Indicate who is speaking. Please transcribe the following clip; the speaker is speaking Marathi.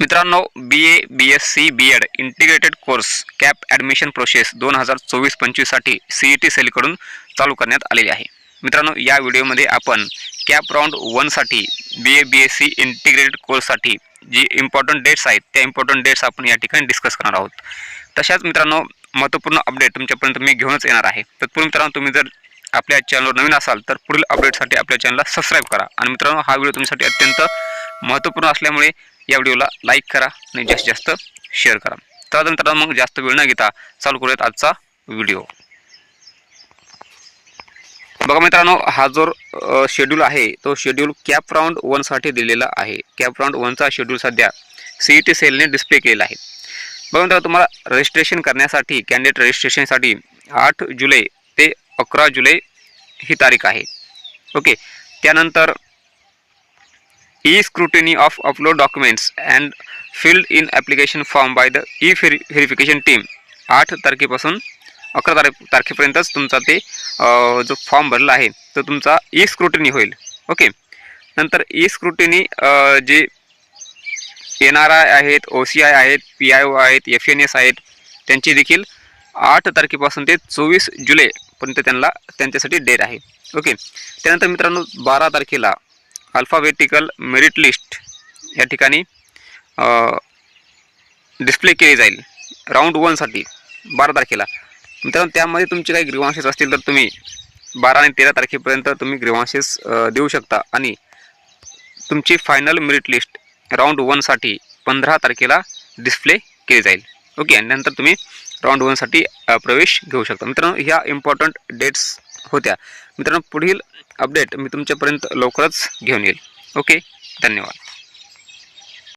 Speaker 1: मित्रांनो B A B S C B Ed integrated course CAP admission process दोन हजार चोवीस पंचवीससाठी सी ई टी सेलकडून चालू करण्यात आलेली आहे. मित्रांनो या व्हिडिओमध्ये आपण CAP round वनसाठी B A B S C integrated कोर्ससाठी जी इम्पॉर्टंट डेट्स आहेत त्या इम्पॉर्टंट डेट्स आपण या ठिकाणी डिस्कस करणार आहोत. तशाच मित्रांनो महत्त्वपूर्ण अपडेट तुमच्यापर्यंत मी घेऊनच येणार आहे. तत्पूर्वी मित्रांनो तुम्ही जर आपल्या चॅनलवर नवीन असाल तर पुढील अपडेटसाठी आपल्या चॅनलला सबस्क्राईब करा. आणि मित्रांनो हा व्हिडिओ तुमच्यासाठी अत्यंत महत्त्वपूर्ण असल्यामुळे या व्हिडिओला लाईक करा आणि जास्तीत जास्त शेअर करा. तर मग जास्त वेळ न घेता चालू करूयात आजचा व्हिडिओ. बघा मित्रांनो हा जो शेड्यूल आहे तो शेड्यूल कॅप राऊंड वनसाठी दिलेला आहे. कॅप राऊंड वनचा शेड्यूल सध्या सी ई टी सेलने डिस्प्ले केलेला आहे. बघा मित्रांनो तुम्हाला रजिस्ट्रेशन करण्यासाठी कॅन्डिडेट रजिस्ट्रेशनसाठी आठ जुलै ते अकरा जुलै ही तारीख आहे. ओके? त्यानंतर e scrutiny of upload documents and filled in application form by the e व्हेरि verification team आठ तारखेपासून अकरा तारखे तारखेपर्यंतच तुमचा ते जो फॉर्म भरला आहे तो तुमचा ई स्क्रुटिनी होईल. ओके? नंतर ई स्क्रुटिनी जे एन आर आय आहेत ओ सी आय आहेत पी आय ओ आहेत एफ एन एस आहेत त्यांची देखील आठ तारखेपासून ते चोवीस जुलैपर्यंत त्यांना त्यांच्यासाठी डेट आहे. ओके? त्यानंतर मित्रांनो बारा तारखेला अल्फाबेटिकल मेरिट लिस्ट या ठिकाणी डिस्प्ले केली जाईल. राऊंड वनसाठी बारा तारखेला. मित्रांनो त्यामध्ये तुमचे काही ग्रीवांशेस असतील तर तुम्ही बारा आणि तेरा तारखेपर्यंत तुम्ही ग्रीवांशेस देऊ शकता. आणि तुमची फायनल मेरिट लिस्ट राऊंड वनसाठी पंधरा तारखेला डिस्प्ले केली जाईल. ओके आणि नंतर तुम्ही राऊंड वनसाठी प्रवेश घेऊ शकता. मित्रांनो ह्या इम्पॉर्टंट डेट्स होत्या. मित्रांनो पुढील अपडेट मी तुमच्यापर्यंत लवकरच घेऊन येईल. ओके? धन्यवाद.